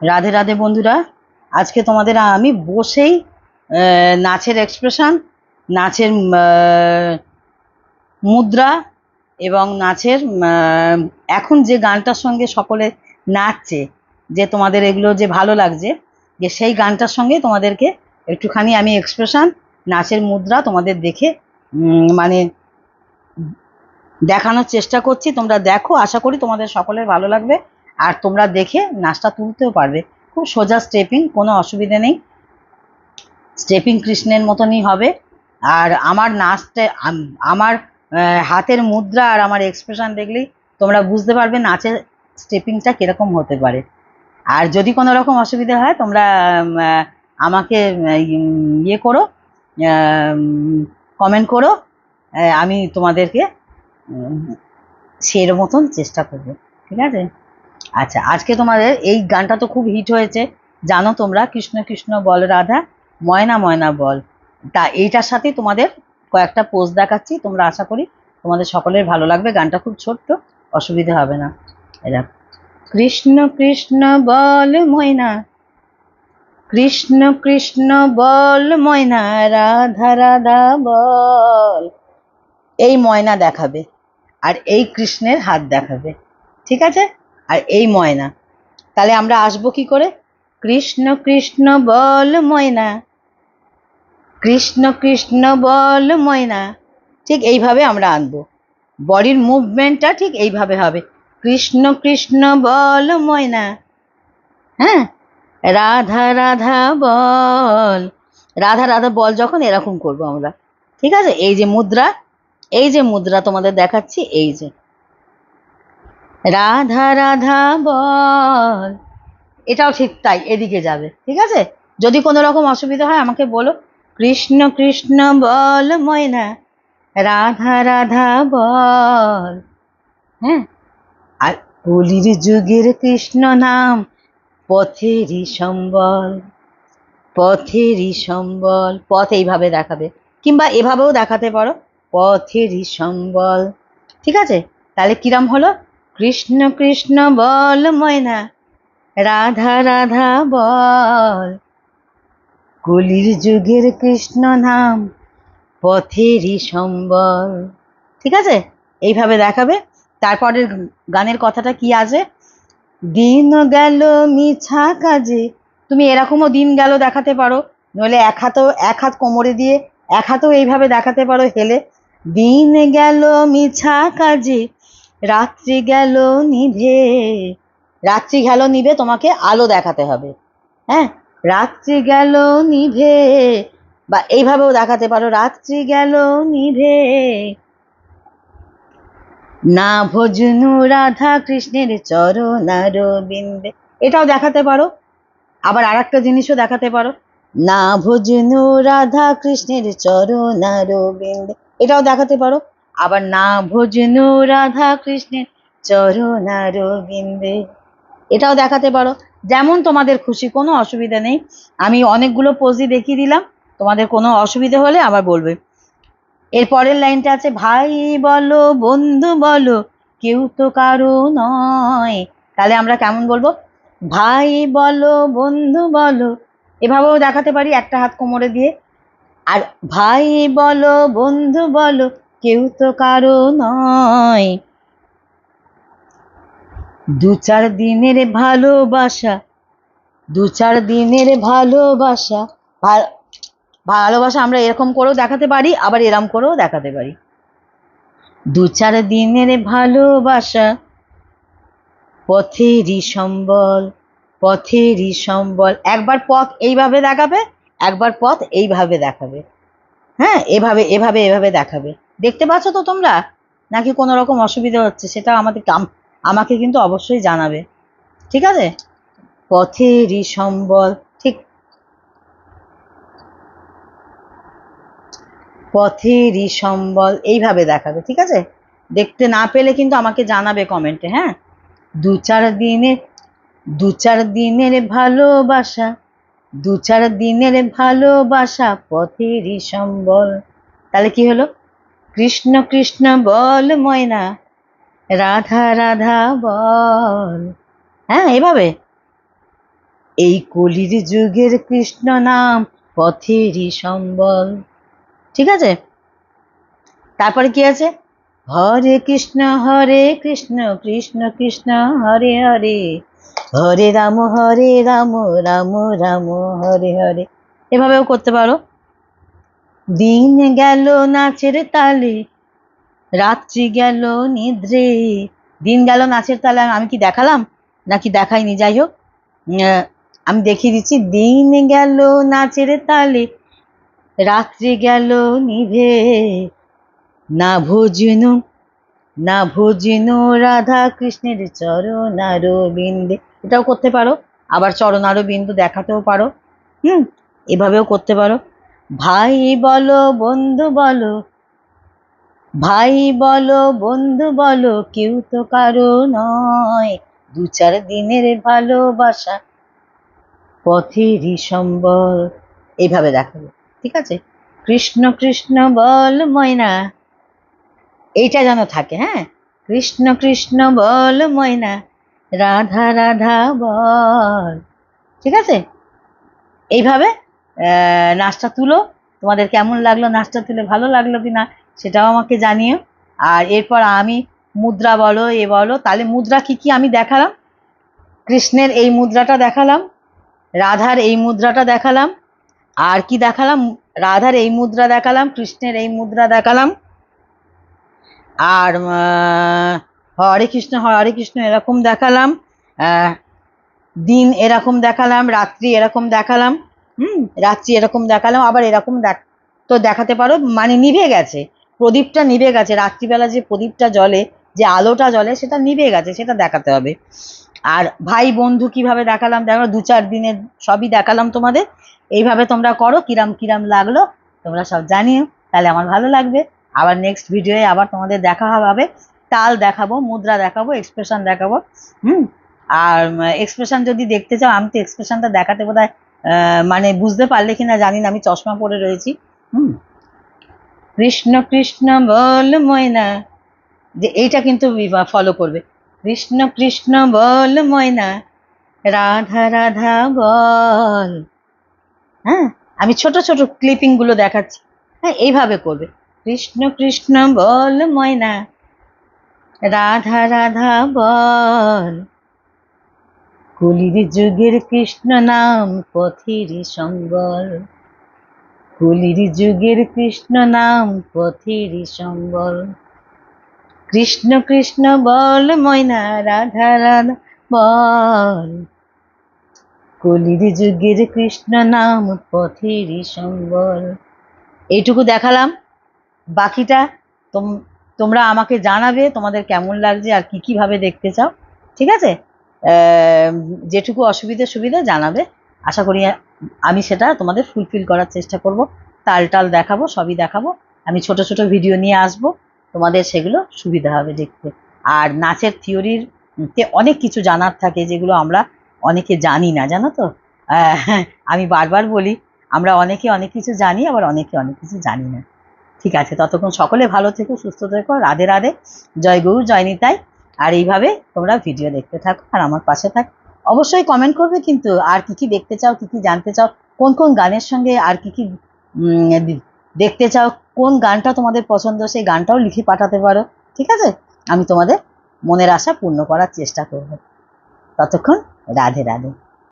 রাধে রাধে বন্ধুরা, আজকে তোমাদের আমি বসেই নাচের এক্সপ্রেশন নাচের মুদ্রা এবং নাচের এখন যে গানটার সঙ্গে সকলে নাচছে, যে তোমাদের এগুলো যে ভালো লাগছে, যে সেই গানটার সঙ্গে তোমাদেরকে একটুখানি আমি এক্সপ্রেশন নাচের মুদ্রা তোমাদের দেখে মানে দেখানোর চেষ্টা করছি। তোমরা দেখো, আশা করি তোমাদের সকলের ভালো লাগবে। আর তোমরা দেখে নাচটা তুলতেও পারবে। খুব সোজা স্টেপিং কোনো অসুবিধা নেই। স্টেপিং কৃষ্ণের মতনই হবে। আর আমার নাচটা আমার হাতের মুদ্রা আর আমার এক্সপ্রেশন দেখলেই তোমরা বুঝতে পারবে নাচের স্টেপিংটা কীরকম হতে পারে। আর যদি কোনো রকম অসুবিধা হয়, তোমরা আমাকে ইয়ে করো কমেন্ট করো। আমি তোমাদেরকে সের মতন চেষ্টা করব। ঠিক আছে? আচ্ছা আজকে তোমাদের এই গানটা তো খুব হিট হয়েছে। জানো তোমরা, কৃষ্ণ কৃষ্ণ বল, রাধা, ময়না ময়না বল। তা এইটার সাথে তোমাদের কয়েকটা পোস্ট দেখাচ্ছি, তোমরা আশা করি তোমাদের সকলের ভালো লাগবে। গানটা খুব ছোট্ট, অসুবিধা হবে না। এরা কৃষ্ণ কৃষ্ণ বল, ময়না। কৃষ্ণ কৃষ্ণ বল, ময়না, রাধা রাধা বল। এই ময়না দেখাবে, আর এই কৃষ্ণের হাত দেখাবে। ঠিক আছে? আর এই ময়না। তাহলে আমরা আসব কি করে? কৃষ্ণ কৃষ্ণ বল ময়না। কৃষ্ণ কৃষ্ণ বল ময়না। ঠিক এইভাবে আমরা আনব। বডির মুভমেন্টটা ঠিক এইভাবে হবে। কৃষ্ণ কৃষ্ণ বল ময়না। হ্যাঁ? রাধা রাধা বল। রাধা রাধা বল যখন এরকম করব আমরা। ঠিক আছে? এই যে মুদ্রা, এই যে মুদ্রা তোমাদের দেখাচ্ছি, এই যে। রাধা রাধা বল। এটাও ঠিক তাই, এদিকে যাবে, ঠিক আছে? যদি কোনো রকম অসুবিধা হয়, আমাকে বলো। কৃষ্ণ কৃষ্ণ বল ময়না, রাধা রাধা বল। হ্যাঁ? আর কলির যুগের কৃষ্ণ নাম পথেরই সম্বল পথেরই সম্বল। পথ এইভাবে দেখাবে, কিংবা এভাবেও দেখাতে পারো। পথেরই সম্বল, ঠিক আছে? তাহলে কিরাম হলো? কৃষ্ণ কৃষ্ণ বল ময়না, রাধা রাধা বল। কলির যুগের কৃষ্ণ নাম পথেরই সম্বল। ঠিক আছে? এইভাবে দেখাবে। তারপরের গানের কথাটা কি আছে? দিন গেল মিছা কাজে। তুমি এরকমও দিন গেল দেখাতে পারো। নইলে এক হাতও, এক হাত কোমরে দিয়ে, এক হাতেও এইভাবে দেখাতে পারো হেলে। দিন গেল মিছা কাজে। রাত্রি গেল নিভে রাত্রি গেল নিভে তোমাকে আলো দেখাতে হবে। হ্যাঁ? রাত্রি গেল নিভে বা এইভাবেও দেখাতে পারো, রাত্রি গেল নিভে না ভজনু রাধা কৃষ্ণের চরণার বিন্দে এটাও দেখাতে পারো। আবার আর একটা জিনিসও দেখাতে পারো। না ভজনু রাধা কৃষ্ণের চরণার বিন্দে এটাও দেখাতে পারো। আবার না ভজনু রাধা কৃষ্ণের চরণার বিন্দে। এটাও দেখাতে পারো। যেমন তোমাদের খুশি, কোনো অসুবিধা নেই। আমি অনেকগুলো পোজই দেখিয়ে দিলাম। তোমাদের কোনো অসুবিধা হলে আবার বলবে। এর পরের লাইনটা আছে, ভাই বলো, বন্ধু বলো, কেউ তো কারও নয়। তাহলে আমরা কেমন বলব? ভাই বলো, বন্ধু বলো। এভাবেও দেখাতে পারি একটা হাত কোমরে দিয়ে। আর ভাই বলো, বন্ধু বলো কেউ তো কারও নয়। দু চার দিনের ভালোবাসা, দু চার দিনের ভালোবাসা ভালোবাসা আমরা এরকম করেও দেখাতে পারি, আবার এরম করেও দেখাতে পারি। দু চার দিনের ভালোবাসা পথেরই সম্বল পথেরই সম্বল। একবার পথ এইভাবে দেখাবে, একবার পথ এইভাবে দেখাবে। হ্যাঁ এভাবে এভাবে এভাবে দেখাবে। দেখতে পাচ্ছ তো তোমরা? নাকি কোনো রকম অসুবিধা হচ্ছে? সেটা আমাদের কাম- আমাকে কিন্তু অবশ্যই জানাবে। ঠিক আছে? পথেরই সম্বল, ঠিক। পথেরই সম্বল, এইভাবে দেখাবে, ঠিক আছে? দেখতে না পেলে কিন্তু আমাকে জানাবে কমেন্টে হ্যাঁ? দু চার দিনের, দু চার দিনের ভালোবাসা। দু চার দিনের ভালোবাসা পথেরই সম্বল। তাহলে কি হলো? কৃষ্ণ কৃষ্ণ বল ময়না, রাধা রাধা বল। হ্যাঁ এভাবে। এই কলির যুগের কৃষ্ণ নাম পথেরই সম্বল। ঠিক আছে? তারপরে কি আছে? হরে কৃষ্ণ হরে কৃষ্ণ কৃষ্ণ কৃষ্ণ, হরে হরে। হরে রাম হরে রাম রাম রাম, হরে হরে। এভাবেও করতে পারো। দিন গেল নাচের তালে, রাত্রি গেল নিদ্রে। দিন গেল নাচের তালে, আমি কি দেখালাম? নাকি দেখাইনি? যাই হোক আমি দেখিয়ে দিচ্ছি। দিন গেল নাচের তালে, রাত্রি গেল নিভে। না ভোজন না ভোজন রাধা কৃষ্ণের চরণ আরও বিন্দে এটাও করতে পারো। আবার চরণ আরও বিন্দু দেখাতেও পারো। হুম, এভাবেও করতে পারো। ভাই বলো, বন্ধু বলো, ভাই বলো, বন্ধু বলো, কেউ তো কারও নয়। দু চার দিনের ভালোবাসা পথেরই সম্বল। এইভাবে দেখাবো ঠিক আছে? কৃষ্ণ কৃষ্ণ বল ময়না। এইটা যেন থাকে হ্যাঁ? কৃষ্ণ কৃষ্ণ বল ময়না। রাধা রাধা বল। ঠিক আছে? এইভাবে নাচটা তুলো। তোমাদের কেমন লাগল, নাচটা তুলে ভালো লাগল কি না সেটাও আমাকে জানিও। আর এরপর আমি মুদ্রা বলো, এ বলো, তাহলে মুদ্রা কি কি আমি দেখালাম? কৃষ্ণের এই মুদ্রাটা দেখালাম, রাধার এই মুদ্রাটা দেখালাম, আর কি দেখালাম? রাধার এই মুদ্রা দেখালাম, কৃষ্ণের এই মুদ্রা দেখালাম, আর হরে কৃষ্ণ হরে কৃষ্ণ এরকম দেখালাম দিন এরকম দেখালাম, রাত্রি এরকম দেখালাম, হুম, রাত্রি এরকম দেখালাম, আবার এরকম দেখ তো দেখাতে পারো মানে নিভে গেছে, প্রদীপটা নিভে গেছে, রাত্রিবেলা যে প্রদীপটা জ্বলে, যে আলোটা জ্বলে, সেটা নিভে গেছে, সেটা দেখাতে হবে। আর ভাই বন্ধু কীভাবে দেখালাম, দেখো দু চার দিনের সবই দেখালাম তোমাদের, এইভাবে তোমরা করো, কিরাম কিরাম লাগল, তোমরা সব জানিও, তাহলে আমার ভালো লাগবে। আবার নেক্সট ভিডিওয়ে আবার তোমাদের দেখা হবে তাল দেখাবো, মুদ্রা দেখাবো এক্সপ্রেশন দেখাবো, হুম? আর এক্সপ্রেশন যদি দেখতে চাও, আমি তো এক্সপ্রেশনটা দেখাতে বোধ মানে বুঝতে পারলে কিনা জানি না, আমি চশমা পরে রয়েছি, হুম? কৃষ্ণ কৃষ্ণ বল ময়না, যে এইটা কিন্তু ফলো করবে। কৃষ্ণ কৃষ্ণ বল ময়না, রাধা রাধা বল। হ্যাঁ? আমি ছোট ছোট ক্লিপিংগুলো দেখাচ্ছি। হ্যাঁ এইভাবে করবে। কৃষ্ণ কৃষ্ণ বল ময়না রাধা রাধা বল। কলির যুগের কৃষ্ণ নাম পথেরই সম্বল। কলির যুগের কৃষ্ণ নাম পথেরই সম্বল। কৃষ্ণ কৃষ্ণ বল ময়না, রাধা রাধা বল। কলির যুগের কৃষ্ণ নাম পথেরই সম্বল। এইটুকু দেখালাম, বাকিটা তোম তোমরা আমাকে জানাবে তোমাদের কেমন লাগছে আর কি কীভাবে দেখতে চাও, ঠিক আছে? যেটুকু অসুবিধে সুবিধা জানাবে, আশা করি আমি সেটা তোমাদের ফুলফিল করার চেষ্টা করব তাল টাল দেখাবো, সবই দেখাবো, আমি ছোট ছোট ভিডিও নিয়ে আসব, তোমাদের সেগুলো সুবিধা হবে দেখতে। আর নাচের থিওরির তে অনেক কিছু জানার থাকে যেগুলো আমরা অনেকে জানি না, জানো তো? আমি বারবার বলি, আমরা অনেকে অনেক কিছু জানি, আবার অনেকে অনেক কিছু জানি না। ঠিক আছে, ততক্ষণ সকলে ভালো থেকো, সুস্থ থেকো, রাধে রাধে, জয় গৌর, জয় নিতাই। আর এইভাবে তোমরা ভিডিও দেখতে থাকো আর আমার পাশে থাকো। অবশ্যই কমেন্ট করবে কিন্তু আর কি কি দেখতে চাও, কি কি জানতে চাও, কোন কোন গানের সঙ্গে আর কি কি দেখতে চাও, কোন গানটা তোমাদের পছন্দ, সেই গানটাও লিখে পাঠাতে পারো, ঠিক আছে? আমি তোমাদের মনের আশা পূর্ণ করার চেষ্টা করব। ততক্ষণ রাধে রাধে।